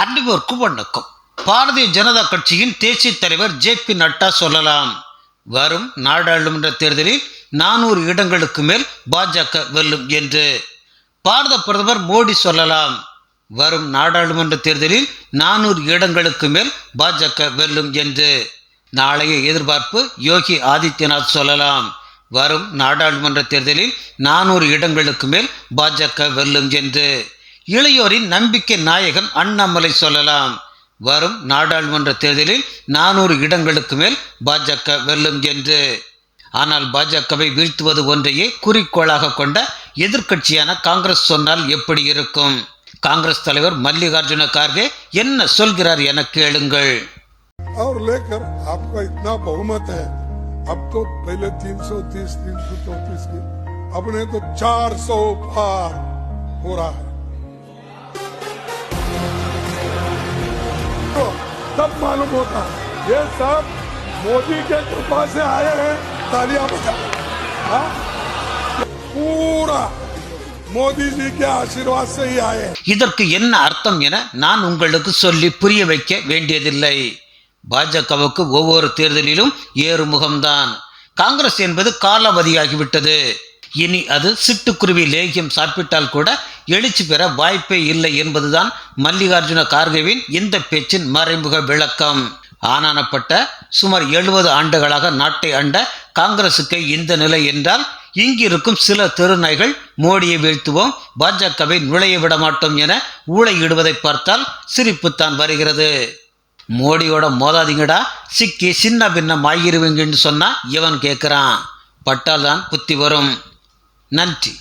அன்பிற்கு வணக்கம் பாரதிய ஜனதா கட்சியின் தேசிய தலைவர் ஜே பி நட்டா சொல்லலாம். வரும் நாடாளுமன்ற தேர்தலில் நானூறு இடங்களுக்கு மேல் பாஜக வெல்லும் என்று. பாரத பிரதமர் மோடி சொல்லலாம். வரும் நாடாளுமன்ற தேர்தலில் நானூறு இடங்களுக்கு மேல் பாஜக வெல்லும் என்று. நாளைய எதிர்பார்ப்பு யோகி ஆதித்யநாத் சொல்லலாம். வரும் நாடாளுமன்ற தேர்தலில் நானூறு இடங்களுக்கு மேல் பாஜக வெல்லும் என்று. இளையோரின் நம்பிக்கை நாயகன் அண்ணாமலை சொல்லலாம் வரும் நாடாளுமன்ற தேர்தலில் நானூறு இடங்களுக்கு மேல் பாஜக வெல்லும் என்று ஆனால் பாஜகவை வீழ்த்துவது ஒன்றையே குறிக்கோளாக கொண்ட எதிர்க்கட்சியான காங்கிரஸ் சொன்னால் எப்படி இருக்கும் காங்கிரஸ் தலைவர் மல்லிகார்ஜுன கார்கே என்ன சொல்கிறார் என கேளுங்கள் और लेकर आपका इतना बहुमत है अब तो पहले 330 334 की अपने तो 400 पार हो रहा है तब मालूम होता ये सब मोदी के कृपा से आए हैं तालियां बजा हाँ? पूरा मोदी जी के आशीर्वाद से ही आए हैं இதற்கு என்ன அர்த்தம் என நான் உங்களுக்கு சொல்லி புரிய வைக்க வேண்டியதில்லை பாஜகவுக்கு ஒவ்வொரு தேர்தலிலும் ஏறுமுகம்தான் காங்கிரஸ் என்பது காலாவதியாகிவிட்டது இனி அது சிட்டுக்குருவி லேகியம் சாப்பிட்டால் கூட எழுச்சி பெற வாய்ப்பே இல்லை என்பதுதான் மல்லிகார்ஜுன கார்கேவின் இந்த பேச்சின் மறைமுக விளக்கம். ஆனானப்பட்ட சுமார் எழுபது ஆண்டுகளாக நாட்டை அண்ட காங்கிரசுக்கு இந்த நிலை என்றால் இங்கிருக்கும் சில தெருநாய்கள் மோடியை வீழ்த்துவோம் பாஜகவை நுழைய விட மாட்டோம் என ஊழையிடுவதை பார்த்தால் சிரிப்புத்தான் வருகிறது. மோடியோட மோதாதீங்கடா சிக்கி சின்ன பின்னம் ஆகிருவீங்கன்னு சொன்னா இவன் கேட்குறான் பட்டால் தான் புத்தி வரும். நன்றி.